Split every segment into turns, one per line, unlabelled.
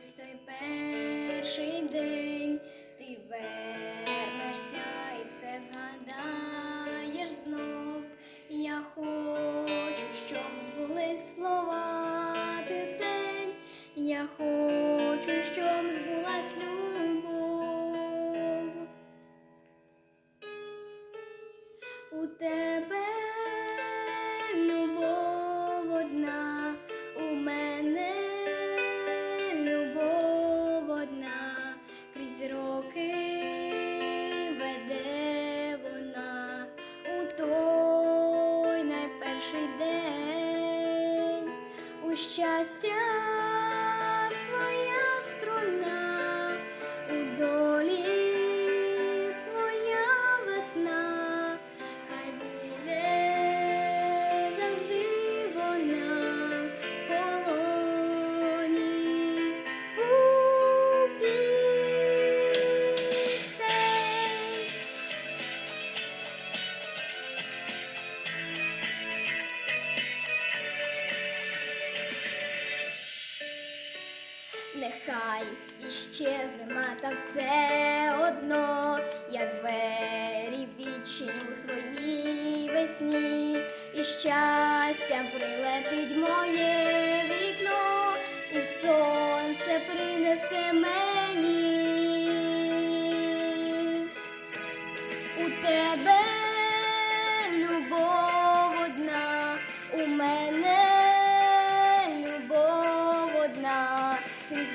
в той перший день ти вернешся і все згадаєш знов. Я хочу, щоб збулись слова пісень. Я хочу, щоб збулась любов. У тебе щастя Нехай іще зима, та все одно я двері відчиню у своїй весні, і щастя прилетить моє вікно, і сонце принесе мені. У тебе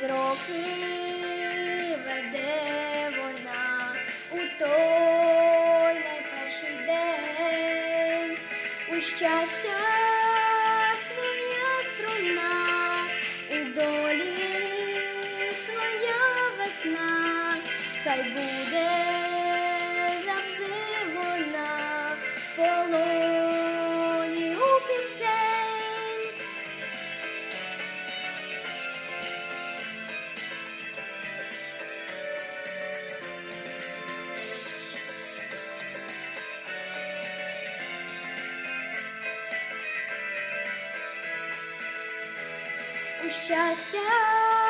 крізь веде вона у той найперший день, у щастя своя струна, у долі своя весна, хай буде щастя